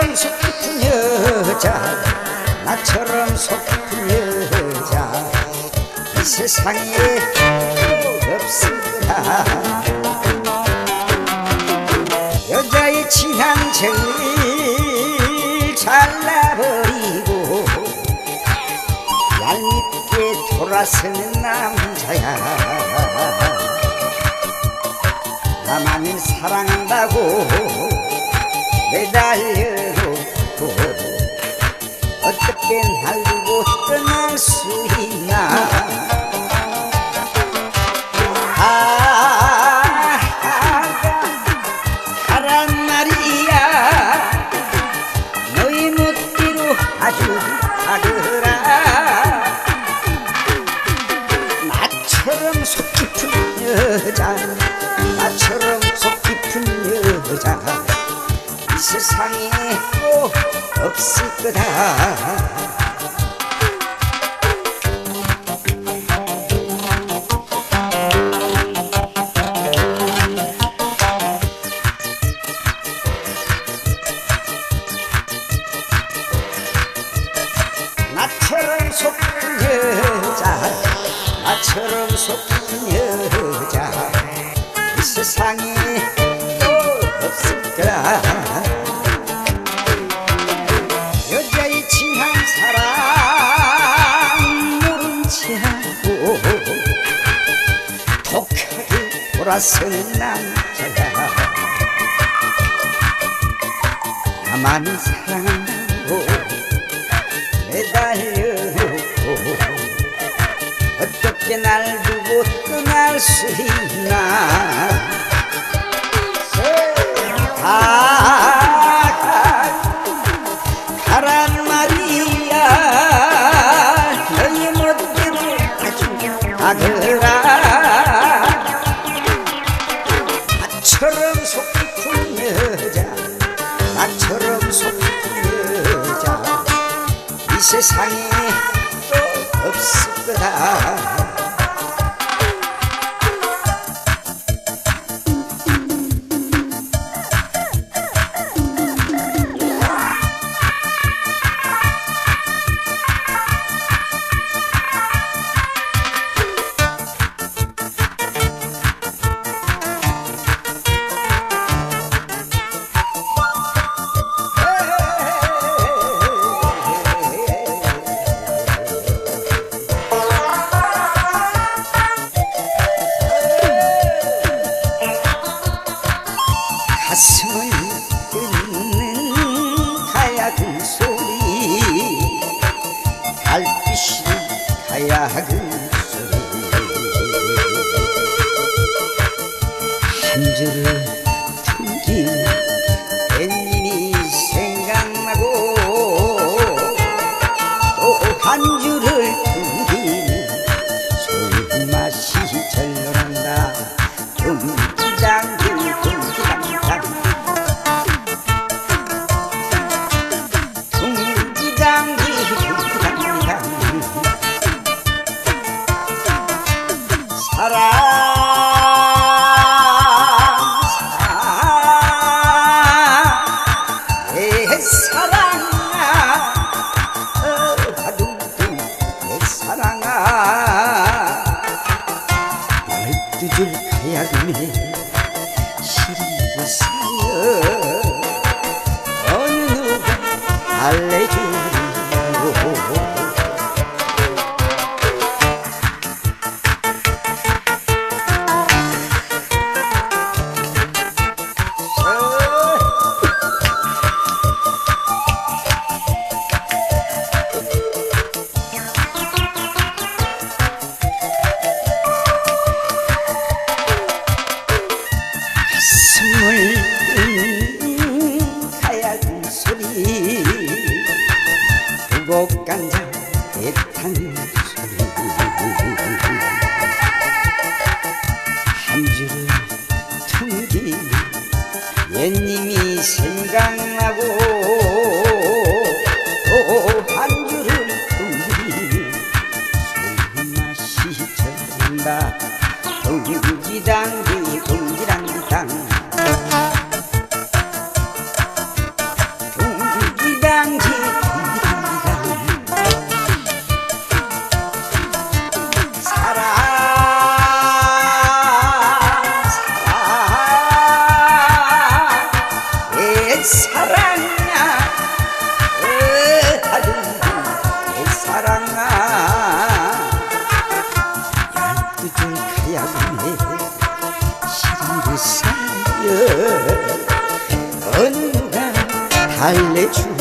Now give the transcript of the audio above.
나처럼 속 깊은 여자 나처럼 속 깊은 여자. 이 세상에 또 없으리라 여자의 진한 정을 잘라버리고 얄밉게 돌아서는 남자야. 나만을 사랑한다고 나처럼 속 깊은 여자 나처럼 속 깊은 여자. 이 세상에 또 없을 거다. 나처럼 속 나처럼 속 깊은 여자. 이 세상에 또 없을 거라 여자의 진한 사랑 모른 채 하고 독하게 돌아서는 남자야 나만을 사랑 어떻게 날 두고 떠날 수 있나? 가, 가, 가란 말이야. 너의 멋대로 가거라. 나처럼 속 깊은 여자 나처럼 속 깊은 여자. 이 세상에 또 없을 거다 가야금 소리. 달빛이 가야금 I'll you hands. 달래주고